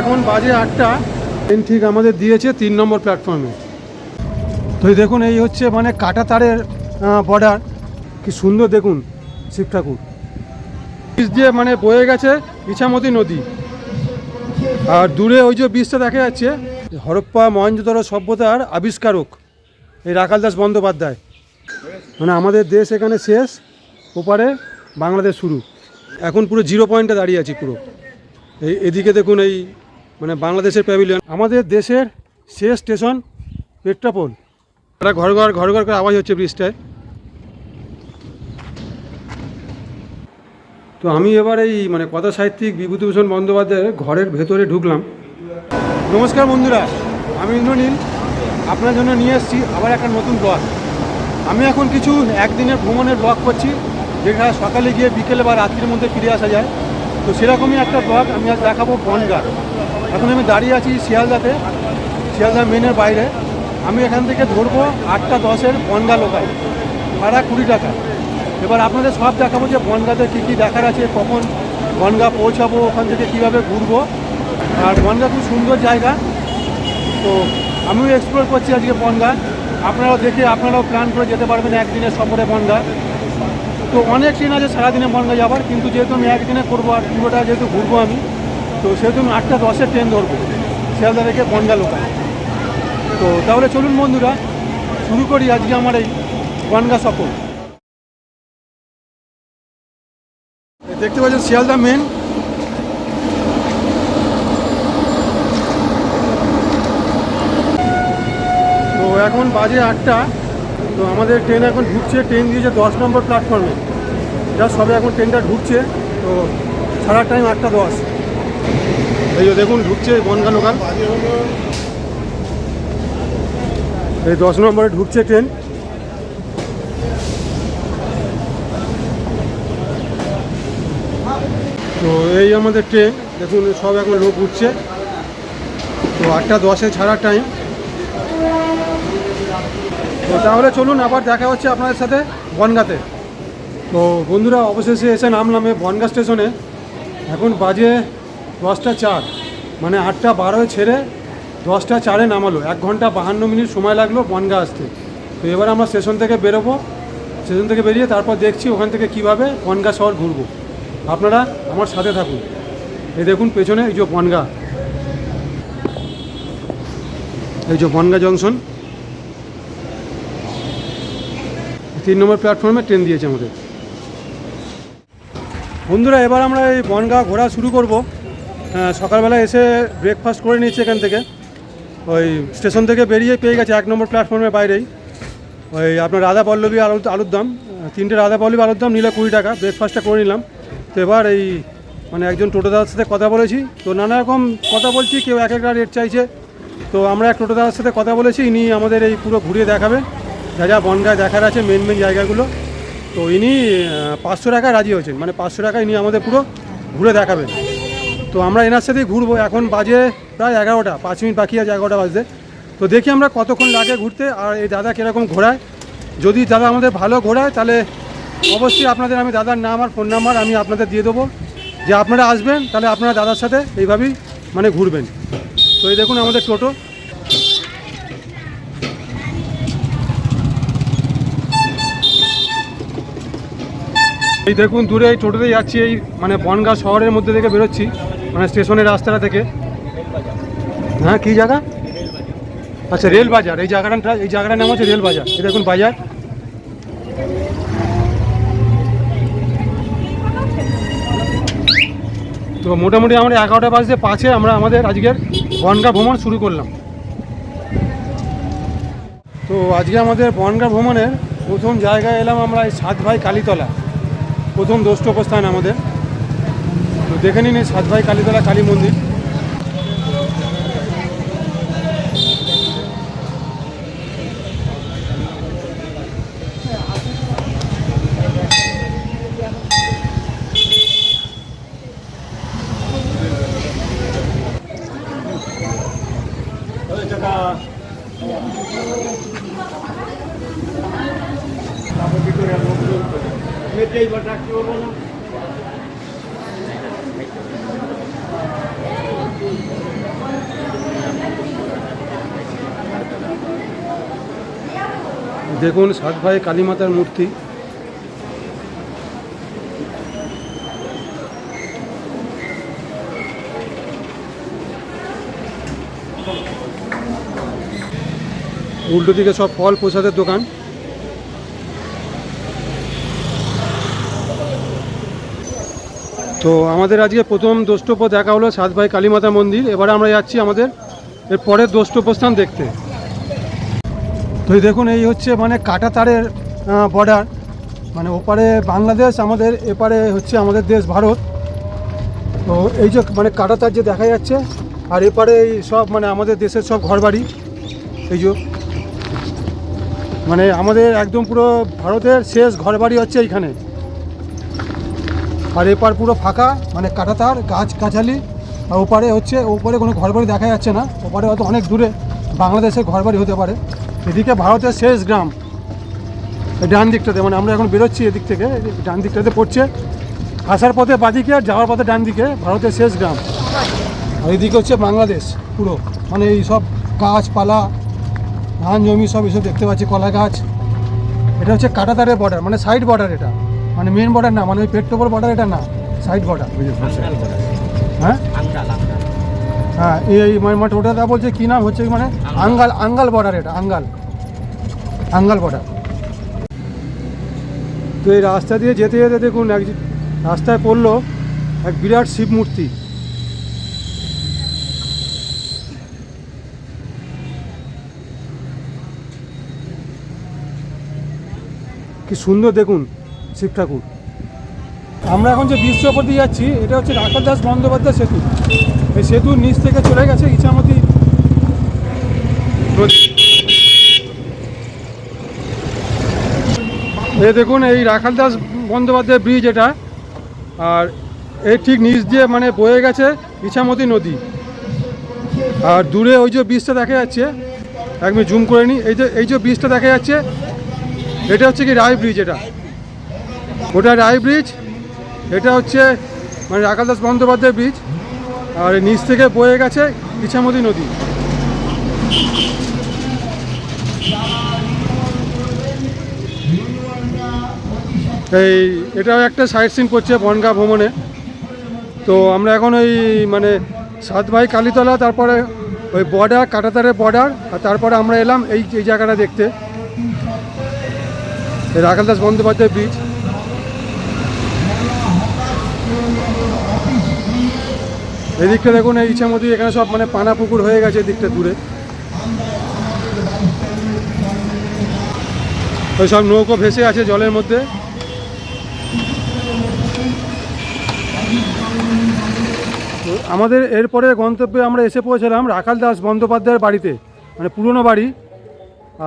এখন বাজে আটটা। ট্রেন ঠিক আমাদের দিয়েছে তিন নম্বর প্ল্যাটফর্মে তো দেখুন, এই হচ্ছে মানে কাটা তারের বর্ডার কি সুন্দর দেখুন, শিব ঠাকুর। ব্রিজ দিয়ে মানে বয়ে গেছে ইছামতি নদী। আর দূরে ওই যে বীজটা দেখা যাচ্ছে, হরপ্পা মহেঞ্জোদড় সভ্যতার আবিষ্কারক, এই রাখাল দাস বন্দ্যোপাধ্যায়। মানে আমাদের দেশ এখানে শেষ, ওপারে বাংলাদেশ শুরু। এখন পুরো জিরো পয়েন্টে দাঁড়িয়ে আছি পুরো। এই, এদিকে দেখুন এই মানে বাংলাদেশের প্যাভিলিয়ন আমাদের দেশের শেষ স্টেশন পেট্রাপোল একটা ঘর ঘর ঘর ঘর করে আওয়াজ হচ্ছে ব্রিজটায়। তো আমি এবার এই মানে কথা সাহিত্যিক বিভূতিভূষণ বন্দ্যোপাধ্যায়ের ঘরের ভেতরে ঢুকলাম। নমস্কার বন্ধুরা আমি ইন্দ্রনীল। আপনার জন্য নিয়ে এসেছি আবার একটা নতুন ব্লগ আমি এখন কিছু একদিনের ভ্রমণের ব্লগ করছি যেখানে সকালে গিয়ে বিকেলে বা রাত্রির মধ্যে ফিরে আসা যায়। তো সেরকমই একটা ব্লগ আমি আজ দেখাবো বনগাঁ। এখন আমি দাঁড়িয়ে আছি শিয়ালদাতে শিয়ালদা মেনের বাইরে। আমি এখান থেকে ধরবো আটটা দশের বনগা লোকাল ভাড়া কুড়ি টাকা। এবার আপনাদের সব দেখাবো যে বনগাতে কী কী দেখার আছে, কখন বনগা পৌঁছাবো, ওখান থেকে কীভাবে ঘুরবো। আর বনগা খুব সুন্দর জায়গা। তো আমিও এক্সপ্লোর করছি আজকে বনগা। আপনারাও দেখে, আপনারাও প্ল্যান করে যেতে পারবেন একদিনের সফরে বনগা। তো অনেক ট্রেন আছে, সারাদিনে বনগা যাবার। কিন্তু যেহেতু আমি একদিনে করব আর পুরোটা যেহেতু ঘুরবো আমি, তো সেহেতু আমি আটটা দশের ট্রেন ধরবো, শিয়ালদা থেকে বনগা লোকাল। তো তাহলে চলুন বন্ধুরা, শুরু করি আজকে আমার এই বনগা সফর। দেখতে পাচ্ছেন শিয়ালদা মেন তো এখন বাজে আটটা। তো আমাদের ট্রেন এখন ঢুকছে, ট্রেন দিয়েছে দশ নম্বর প্ল্যাটফর্মে যা সবে এখন ট্রেনটা ঢুকছে, তো সারা টাইম আটটা দশ। এই যে দেখুন, ঢুকছে বনগা লোকাল এই দশ নম্বরে ঢুকছে ট্রেন। তো এই আমাদের ট্রেন, দেখুন সব এখন লোক উঠছে। তো আটটা দশে ছাড়ার টাইম তো তাহলে চলুন, আবার দেখা হচ্ছে আপনাদের সাথে বনগাতে। তো বন্ধুরা, অবশেষে এসে নামলাম বনগা স্টেশনে। এখন বাজে দশটা চার মানে আটটা বারোয় ছেড়ে দশটা চারে নামালো। এক ঘণ্টা বাহান্ন মিনিট সময় লাগল বনগা আসতে। তো এবার আমরা স্টেশন থেকে বেরোবো। স্টেশন থেকে বেরিয়ে তারপর দেখছি ওখান থেকে কীভাবে বনগা শহর ঘুরবো। আপনারা আমার সাথে থাকুন। এই দেখুন পেছনে এই যে বনগা। এই যে বনগা জংশন। তিন নম্বর প্ল্যাটফর্মে ট্রেন দিয়েছে আমাদের। বন্ধুরা, এবার আমরা এই বনগা ঘোরা শুরু করব। সকালবেলা এসে ব্রেকফাস্ট করে নিয়েছি এখান থেকে। ওই স্টেশন থেকে বেরিয়ে পেয়ে গেছে এক নম্বর প্ল্যাটফর্মের বাইরেই। ওই আপনার রাধা পল্লবী আলু আলুর দাম। তিনটে রাধা পল্লবী আলুর দাম নিলে কুড়ি টাকা। ব্রেকফাস্টটা করে নিলাম। তো এবার এই মানে একজন টোটোদার সাথে কথা বলেছি। তো নানা রকম কথা বলছি, কেউ এক একটা রেট চাইছে। তো আমরা এক টোটোদার সাথে কথা বলেছি, ইনি আমাদের এই পুরো ঘুরিয়ে দেখাবে। যা যা বনগায় দেখার আছে মেন মেন জায়গাগুলো। তো ইনি পাঁচশো টাকায় রাজি হয়েছেন। মানে পাঁচশো টাকায় ইনি আমাদের পুরো ঘুরে দেখাবেন। তো আমরা এনার সাথেই ঘুরবো। এখন বাজে প্রায় এগারোটা। পাঁচ মিনিট বাকি আছে, এগারোটা বাজতে। তো দেখি আমরা কতক্ষণ লাগে ঘুরতে আর এই দাদা কীরকম ঘোরায়। যদি দাদা আমাদের ভালো ঘোরায়, তাহলে অবশ্যই আপনাদের আমি দাদার নাম আর ফোন নাম্বার আমি আপনাদের দিয়ে দেবো। যে আপনারা আসবেন, তাহলে আপনারা দাদার সাথে এইভাবেই মানে ঘুরবেন। তো এই দেখুন আমাদের টোটো। এই দেখুন, দূরে এই টোটোতে যাচ্ছি, এই মানে বনগাঁ শহরের মধ্যে থেকে বেরোচ্ছি মানে স্টেশনের রাস্তাটা থেকে। হ্যাঁ কী জায়গা? আচ্ছা রেল বাজার এই জায়গাটা এই জায়গাটার নাম হচ্ছে রেল বাজার এই দেখুন, বাজার। তো মোটামুটি আমরা এগারোটা বাজতে পাঁচে আমরা আমাদের আজকের বনগাঁ ভ্রমণ শুরু করলাম। তো আজকে আমাদের বনগাঁ ভ্রমণের প্রথম জায়গায় এলাম আমরা এই সাত ভাই কালীতলা। প্রথম দ্রষ্টপ্রস্থান আমাদের তো দেখে নিন সাত ভাই কালীতলা কালী মন্দির। দেখুন, সাত ভাই কালীমাতার মূর্তি। উল্টো দিকে সব ফল প্রসাদের দোকান। তো আমাদের আজকে প্রথম দ্রষ্টব্য দেখা হলো সাত ভাই কালীমাতা মন্দির। এবারে আমরা যাচ্ছি আমাদের এর পরের দ্রষ্টব্যস্থান দেখতে। তো দেখুন, এই হচ্ছে মানে কাটা তারের বর্ডার মানে ওপারে বাংলাদেশ, আমাদের এপারে হচ্ছে আমাদের দেশ ভারত। তো এই যে মানে কাটা তার যে দেখা যাচ্ছে, আর এপারে এই সব মানে আমাদের দেশের সব ঘরবাড়ি। এই যে মানে আমাদের একদম পুরো ভারতের শেষ ঘরবাড়ি হচ্ছে এইখানে। আর এপার পুরো ফাঁকা মানে কাটা তার গাছ গাছালি। আর ওপারে হচ্ছে, ওপারে কোনো ঘরবাড়ি দেখা যাচ্ছে না। ওপারে হয়তো অনেক দূরে বাংলাদেশের ঘরবাড়ি হতে পারে। এদিকে ভারতের শেষ গ্রাম ডান দিকটাতে মানে আমরা এখন বেরোচ্ছি এদিক থেকে ডান দিকটাতে পড়ছে। আসার পথে বাদিকে আর? যাওয়ার পথে ডান দিকে ভারতের শেষ গ্রাম। আর এদিকে হচ্ছে বাংলাদেশ পুরো। মানে এই সব গাছপালা ধান জমি সব এসব দেখতে পাচ্ছি কলা গাছ। এটা হচ্ছে কাটাতারের বর্ডার মানে সাইড বর্ডার এটা। মানে মেন বর্ডার না মানে ওই পেট্রোপল বর্ডার এটা না সাইড বর্ডার হ্যাঁ? হ্যাঁ এই মানে মানে ওটা বলছে কী নাম হচ্ছে? মানে আঙ্গাল আঙ্গাল বর্ডার এটা, আঙ্গাল। আঙ্গাল বর্ডার তো এই রাস্তা দিয়ে যেতে যেতে দেখুন এক রাস্তায় পড়ল এক বিরাট শিব মূর্তি। কি সুন্দর দেখুন শিব ঠাকুর। আমরা এখন যে বিশ্ব ওপর দিয়ে যাচ্ছি, এটা হচ্ছে রাখাল দাস বন্দ্যোপাধ্যায় সেতু। সেতুর নিচ থেকে চলে গেছে ইছামতি নদী। এই দেখুন, এই রাখাল দাস বন্দ্যোপাধ্যায় ব্রিজ এটা। আর এই ঠিক নিচ দিয়ে মানে বয়ে গেছে ইছামতি নদী। আর দূরে ওই যে ব্রিজটা দেখা যাচ্ছে, এক মিনিট জুম করে নিই এই যে এই যে ব্রিজটা দেখা যাচ্ছে, এটা হচ্ছে কি রায় ব্রিজ এটা। ওটা রায় ব্রিজ, এটা হচ্ছে মানে রাখাল দাস বন্দ্যোপাধ্যায় ব্রিজ। আর নিচ থেকে বয়ে গেছে ইছামতি নদী। এই, এটাও একটা সাইট সিন করছে বনগা ভ্রমণে। তো আমরা এখন ওই মানে সাত ভাই কালীতলা, তারপরে ওই বর্ডার কাটাতারের বর্ডার আর তারপরে আমরা এলাম এই এই জায়গাটা দেখতে। এই রাখাল দাস বন্দ্যোপাধ্যায় ব্রিজ এদিকটা দেখুন, এই ইচ্ছামতি এখানে সব মানে পানা পুকুর হয়ে গেছে এদিকটা দূরে। ওই সব নৌকো ভেসে আছে জলের মধ্যে। আমাদের এরপরে গন্তব্যে আমরা এসে পৌঁছালাম রাখাল দাস বন্দ্যোপাধ্যায়ের বাড়িতে মানে পুরনো বাড়ি।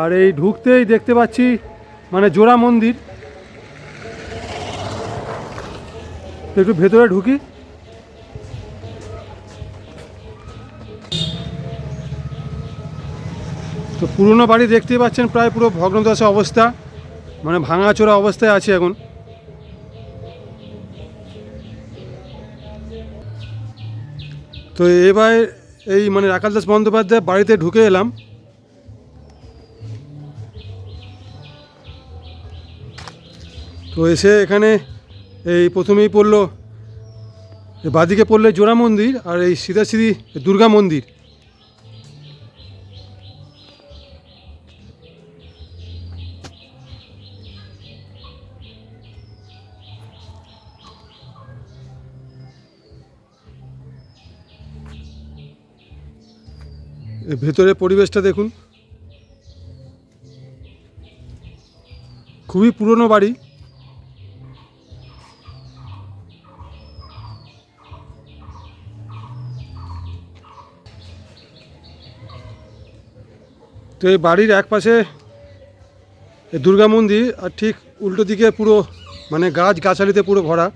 আর এই ঢুকতেই দেখতে পাচ্ছি মানে জোড়া মন্দির। একটু ভেতরে ঢুকি। তো পুরনো বাড়ি দেখতেই পাচ্ছেন, প্রায় পুরো ভগ্নদশা অবস্থা মানে ভাঙাচোরা অবস্থায় আছে এখন। তো এবার এই মানে রাখাল দাস বন্দ্যোপাধ্যায় বাড়িতে ঢুকে এলাম। তো এসে এখানে এই প্রথমেই পড়ল বাদিকে পড়লে জোড়া মন্দির আর এই সিধা সিধি দুর্গা মন্দির। এর ভেতরের পরিবেশটা দেখুন। খুবই পুরনো বাড়ি। তো এই বাড়ির এক পাশে দুর্গা মন্দির আর ঠিক উল্টো দিকে পুরো মানে গাছ গাছালিতে পুরো ভরা।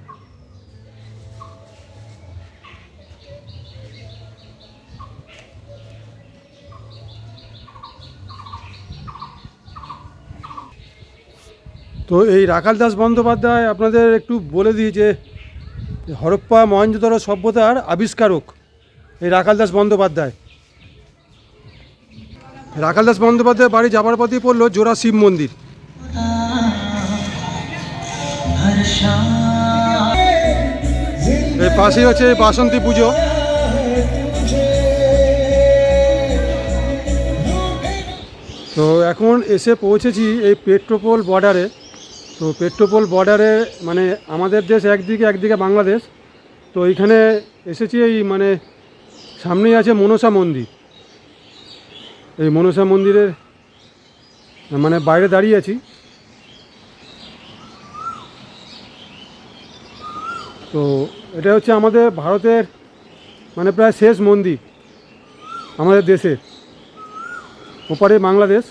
তো এই রাখাল দাস বন্দ্যোপাধ্যায় আপনাদের একটু বলে দিই যে হরপ্পা মহেঞ্জোদারো সভ্যতার আবিষ্কারক এই রাখাল দাস বন্দ্যোপাধ্যায়। রাখাল দাস বন্দ্যোপাধ্যায় বাড়ি যাবার পথেই পড়ল জোড়া শিব মন্দির। এর পাশেই হচ্ছে বাসন্তী পুজো। তো এখন এসে পৌঁছেছি এই পেট্রোপোল বর্ডারে। তো পেট্রোপোল বর্ডারে মানে আমাদের দেশ একদিকে একদিকে বাংলাদেশ। তো এইখানে এসেছি এই মানে সামনেই আছে মনসা মন্দির। এই মনসা মন্দিরের মানে বাইরে দাঁড়িয়ে আছি। তো এটা হচ্ছে আমাদের ভারতের মানে প্রায় শেষ মন্দির আমাদের দেশের। ওপারে বাংলাদেশ।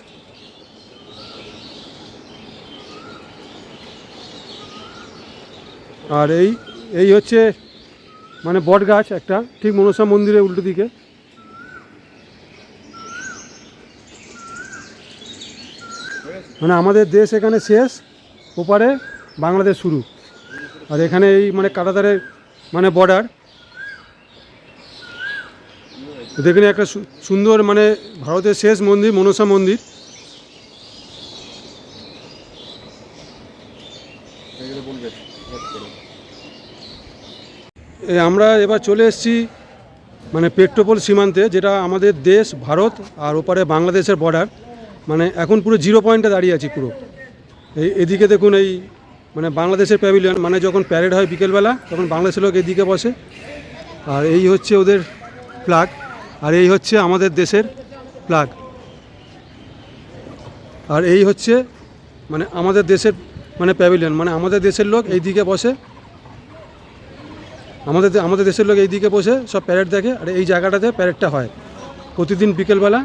আর এই এই হচ্ছে মানে বট গাছ একটা, ঠিক মনসা মন্দিরের উল্টো দিকে। মানে আমাদের দেশ এখানে শেষ, ওপারে বাংলাদেশ শুরু। আর এখানে এই মানে কাটাতারের মানে বর্ডার দেখুন একটা সুন্দর মানে ভারতের শেষ মন্দির, মনসা মন্দির। আমরা এবার চলে এসেছি মানে পেট্রোপোল সীমান্তে, যেটা আমাদের দেশ, ভারত আর ওপারে বাংলাদেশের বর্ডার মানে এখন পুরো জিরো পয়েন্টে দাঁড়িয়ে আছি পুরো। এই এদিকে দেখুন এই মানে বাংলাদেশের প্যাভিলিয়ন মানে যখন প্যারেড হয় বিকেলবেলা, তখন বাংলাদেশের লোক এদিকে বসে। আর এই হচ্ছে ওদের প্লাগ আর এই হচ্ছে আমাদের দেশের প্লাগ আর এই হচ্ছে মানে আমাদের দেশের মানে প্যাভিলিয়ন মানে আমাদের দেশের লোক এই দিকে বসে আমাদের আমাদের দেশের লোক এই দিকে বসে সব প্যারেড দেখে আর এই জায়গাটাতে প্যারেডটা হয়। প্রতিদিন বিকেলবেলা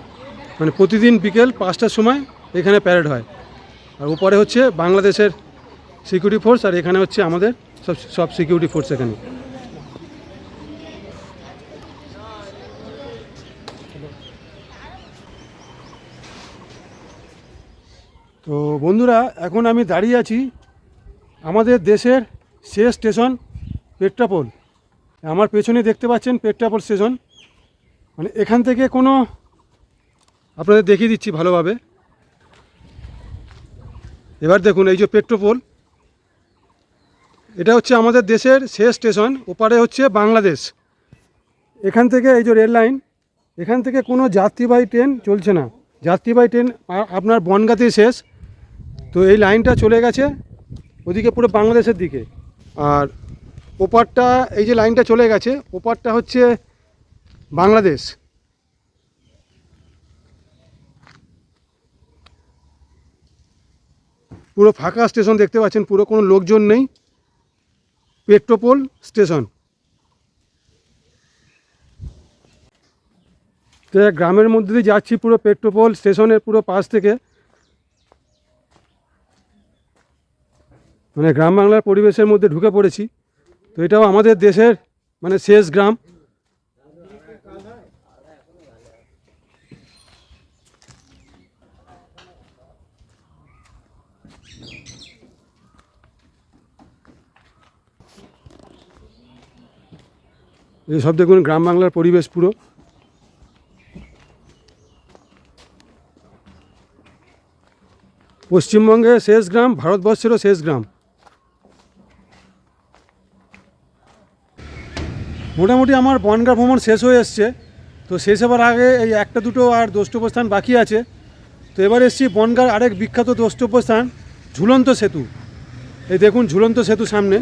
মানে প্রতিদিন বিকেল পাঁচটার সময় এখানে প্যারেড হয়। আর উপরে হচ্ছে বাংলাদেশের সিকিউরিটি ফোর্স আর এখানে হচ্ছে আমাদের সব সব সিকিউরিটি ফোর্স এখানে। তো বন্ধুরা, এখন আমি দাঁড়িয়ে আছি আমাদের দেশের শেষ স্টেশন পেট্রাপোল আমার পেছনে দেখতে পাচ্ছেন পেট্রাপোল স্টেশন মানে এখান থেকে কোনো আপনাদের দেখিয়ে দিচ্ছি ভালোভাবে। এবার দেখুন, এই যে পেট্রোপোল এটা হচ্ছে আমাদের দেশের শেষ স্টেশন, ওপারে হচ্ছে বাংলাদেশ। এখান থেকে এই যে রেল লাইন, এখান থেকে কোনো যাত্রীবাহী ট্রেন চলছে না। যাত্রীবাহী ট্রেন আপনার বনগাতেই শেষ। তো এই লাইনটা চলে গেছে ওদিকে পুরো বাংলাদেশের দিকে। আর ওপারটা, এই যে লাইনটা চলে গেছে, ওপারটা হচ্ছে বাংলাদেশ। পুরো ফাঁকা স্টেশন দেখতে পাচ্ছেন, পুরো কোনো লোকজন নেই। পেট্রোপোল স্টেশন। তো গ্রামের মধ্যে দিয়ে যাচ্ছি পুরো পেট্রোপোল স্টেশনের পুরো পাশ থেকে। মানে গ্রাম বাংলার পরিবেশের মধ্যে ঢুকে পড়েছি। তো এটাও আমাদের দেশের মানে শেষ গ্রাম। এইসব দেখুন, গ্রাম বাংলার পরিবেশ পুরো। পশ্চিমবঙ্গের শেষ গ্রাম, ভারতবর্ষেরও শেষ গ্রাম। মোটামুটি আমার বনগা ভ্রমণ শেষ হয়ে এসছে। তো শেষ হবার আগে এই একটা দুটো আর দ্রষ্টব্য স্থান বাকি আছে। তো এবার এসছি বনগার আরেক বিখ্যাত দ্রষ্টব্য স্থান ঝুলন্ত সেতু। এই দেখুন ঝুলন্ত সেতু সামনে।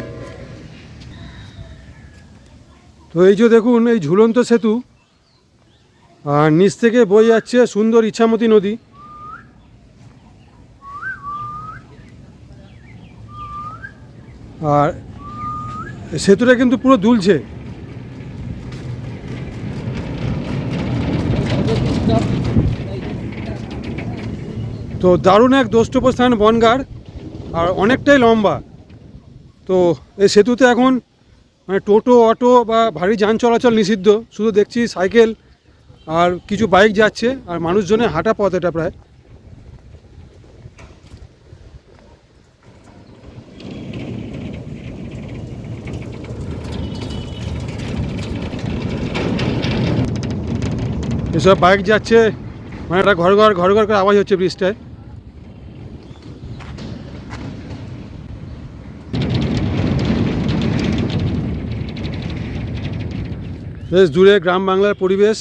তো এই যে দেখুন, এই ঝুলন্ত সেতু, আর নিচ থেকে বয়ে যাচ্ছে সুন্দর ইচ্ছামতি নদী। আর সেতুটা কিন্তু পুরো দুলছে। তো দারুণ এক দ্রষ্টব্যস্থান বনগার আর অনেকটাই লম্বা। তো এই সেতুতে এখন মানে টোটো, অটো বা ভারী যান চলাচল নিষিদ্ধ। শুধু দেখছি সাইকেল আর কিছু বাইক যাচ্ছে, আর মানুষজনের হাঁটা পথ এটা প্রায়। এসব বাইক যাচ্ছে মানে একটা ঘর ঘর ঘর ঘর করে আওয়াজ হচ্ছে ব্রিজটায়। বেশ দূরে গ্রাম বাংলার পরিবেশ।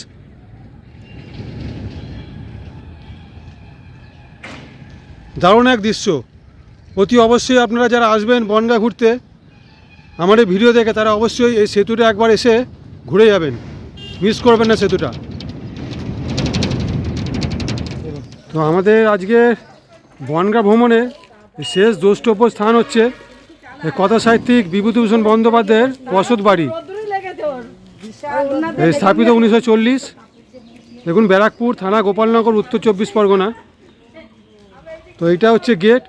দারুণ এক দৃশ্য। অতি অবশ্যই আপনারা যারা আসবেন বনগা ঘুরতে, আমার এই ভিডিও দেখে তারা অবশ্যই এই সেতুটা একবার এসে ঘুরে যাবেন। মিস করবেন না সেতুটা। তো আমাদের আজকে বনগা ভ্রমণে শেষ দ্রষ্টব্য স্থান হচ্ছে কথা সাহিত্যিক বিভূতিভূষণ বন্দ্যোপাধ্যায়ের বসত বাড়ি স্থাপিত উনিশশো চল্লিশ। দেখুন ব্যারাকপুর থানা গোপালনগর উত্তর চব্বিশ পরগনা। তো এইটা হচ্ছে গেট।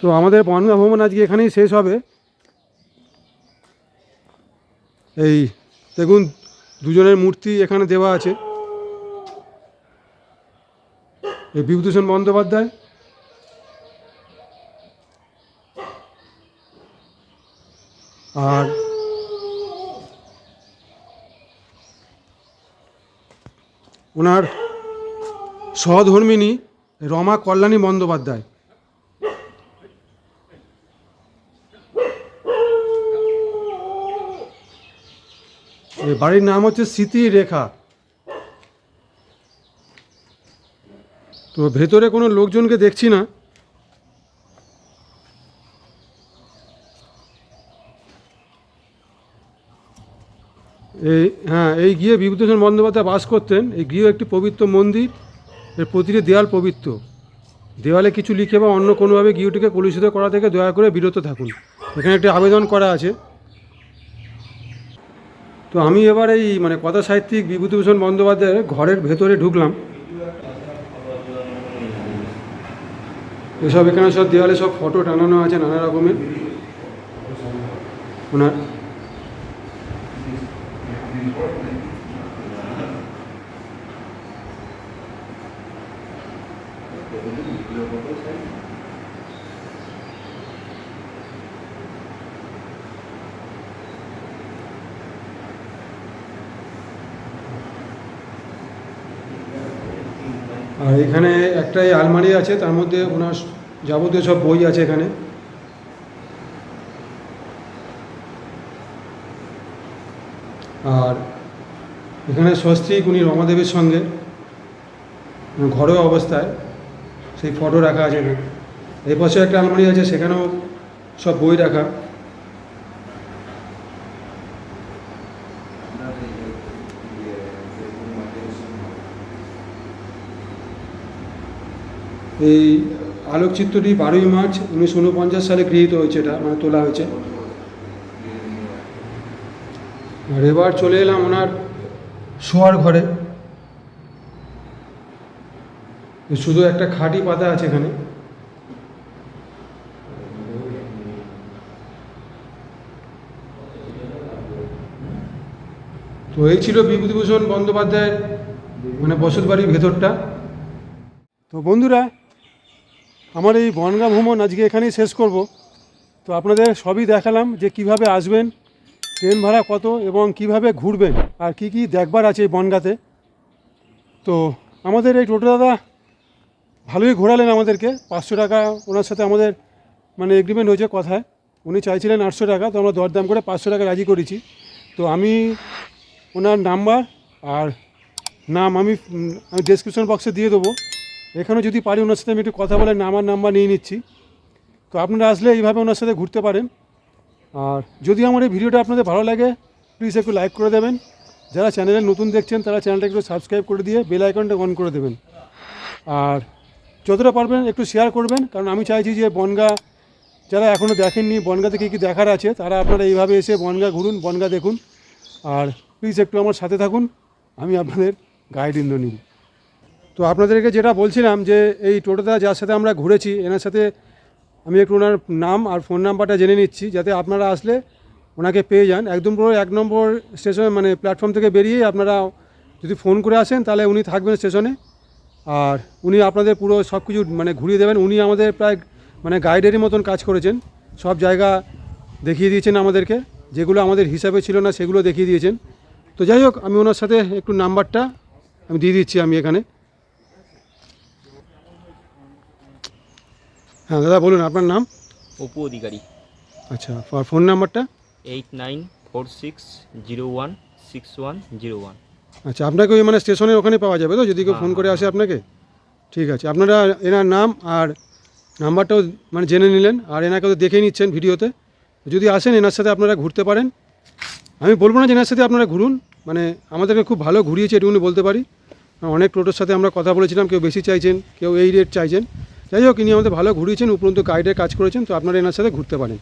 তো আমাদের বনগা ভ্রমণ আজকে এখানেই শেষ হবে। এই দেখুন, দুজনের মূর্তি এখানে দেওয়া আছে। এই বিভূতিভূষণ বন্দ্যোপাধ্যায়। আর ওনার সহধর্মিনী রমা কল্যাণী বন্দ্যোপাধ্যায়। এই বাড়ির নাম হচ্ছে স্মৃতি রেখা। তো ভেতরে কোনো লোকজনকে দেখছি না। এই হ্যাঁ এই গিয়ে বিভূতিভূষণ বন্দ্যোপাধ্যায় বাস করতেন। এই গৃহ একটি পবিত্র মন্দির। এর প্রতিটি দেয়াল পবিত্র। দেওয়ালে কিছু লিখে বা অন্য কোনোভাবে গৃহটিকে কলুষিত করা থেকে দয়া করে বিরত থাকুন। এখানে একটি আবেদন করা আছে। তো আমি এবার এই মানে কথা সাহিত্যিক বিভূতিভূষণ বন্দ্যোপাধ্যায়ের ঘরের ভেতরে ঢুকলাম। এসব এখানে সব দেওয়ালে সব ফটো টানানো আছে নানা রকমের। ওনার আর এখানে একটাই আলমারি আছে, তার মধ্যে ওনার যাবতীয় সব বই আছে এখানে। আর এখানে স্বস্তিক উনি রমাদেবীর সঙ্গে মানে ঘরোয়া অবস্থায় সেই ফটো রাখা আছে এখানে। এই পাশে একটা আলমারি আছে, সেখানেও সব বই রাখা। এই আলোকচিত্রটি বারোই মার্চ উনিশশো উনপঞ্চাশ সালে গৃহীত হয়েছে এটা মানে তোলা হয়েছে। আর এবার চলে এলাম ওনার শোয়ার ঘরে। শুধু একটা খাটি পাতা আছে এখানে। তো এই ছিল বিভূতিভূষণ বন্দ্যোপাধ্যায়ের মানে বসত বাড়ির ভেতরটা। তো বন্ধুরা আমার এই বনগা ভ্রমণ আজকে এখানেই শেষ করব। তো আপনাদের সবই দেখালাম যে কীভাবে আসবেন, ট্রেন ভাড়া কত এবং কীভাবে ঘুরবেন আর কি কি দেখবার আছে এই বনগাতে। তো আমাদের এই টোটো দাদা ভালোই ঘোরালেন আমাদেরকে, পাঁচশো টাকা ওনার সাথে আমাদের মানে এগ্রিমেন্ট হয়েছে কথায়। উনি চাইছিলেন আটশো টাকা, তো আমরা দরদাম করে পাঁচশো টাকা রাজি করেছি। তো আমি ওনার নাম্বার আর নাম আমি আমি ডেসক্রিপশন বক্সে দিয়ে দেবো। এখানেও যদি পারি ওনার সাথে আমি একটু কথা বলে আমার নাম্বার নিয়ে নিচ্ছি। তো আপনারা আসলে এইভাবে ওনার সাথে ঘুরতে পারেন। আর যদি আমার এই ভিডিওটা আপনাদের ভালো লাগে প্লিজ একটু লাইক করে দেবেন। যারা চ্যানেলে নতুন দেখছেন, তারা চ্যানেলটা একটু সাবস্ক্রাইব করে দিয়ে বেল আইকনটা অন করে দেবেন। আর যতটা পারবেন একটু শেয়ার করবেন, কারণ আমি চাইছি যে বনগা যারা এখনও দেখেননি, বনগাতে কী কী দেখার আছে, তারা আপনারা এইভাবে এসে বনগা ঘুরুন, বনগা দেখুন। আর প্লিজ একটু আমার সাথে থাকুন, আমি আপনাদের গাইড ইন্দ্রনীল তো আপনাদেরকে যেটা বলছিলাম যে এই টোটোটা যার সাথে আমরা ঘুরেছি, এনার সাথে আমি একটু ওনার নাম আর ফোন নাম্বারটা জেনে নিচ্ছি, যাতে আপনারা আসলে ওনাকে পেয়ে যান। একদম পুরো এক নম্বর স্টেশন মানে প্ল্যাটফর্ম থেকে বেরিয়ে আপনারা যদি ফোন করে আসেন, তাহলে উনি থাকবেন স্টেশনে। আর উনি আপনাদের পুরো সব কিছু মানে ঘুরিয়ে দেবেন। উনি আমাদের প্রায় মানে গাইডেরই মতন কাজ করেছেন। সব জায়গা দেখিয়ে দিয়েছেন আমাদেরকে। যেগুলো আমাদের হিসাবে ছিল না, সেগুলো দেখিয়ে দিয়েছেন। তো যাই হোক, আমি ওনার সাথে একটু নাম্বারটা আমি দিয়ে দিচ্ছি আমি এখানে। হ্যাঁ দাদা বলুন আপনার নাম? অপু অধিকারী। আচ্ছা আর ফোন নাম্বারটা? Eight nine four six zero one six one zero one. আচ্ছা আপনাকে ওই মানে স্টেশনের ওখানে পাওয়া যাবে তো যদি কেউ ফোন করে আসে আপনাকে? ঠিক আছে আপনারা এনার নাম আর নাম্বারটাও মানে জেনে নিলেন আর এনাকে তো দেখে নিচ্ছেন ভিডিওতে। যদি আসেন এনার সাথে আপনারা ঘুরতে পারেন। আমি বলব না যে এনার সাথে আপনারা ঘুরুন মানে আমাদেরকে খুব ভালো ঘুরিয়েছে এটুকুনি বলতে পারি। অনেক টোটোর সাথে আমরা কথা বলেছিলাম কেউ বেশি চাইছেন কেউ এই রেট চাইছেন। যাই হোক, ইনি আমাদের ভালো ঘুরিয়েছেন, উপরন্ত গাইডের কাজ করেছেন, তো আপনারা এনার সাথে ঘুরতে পারেন।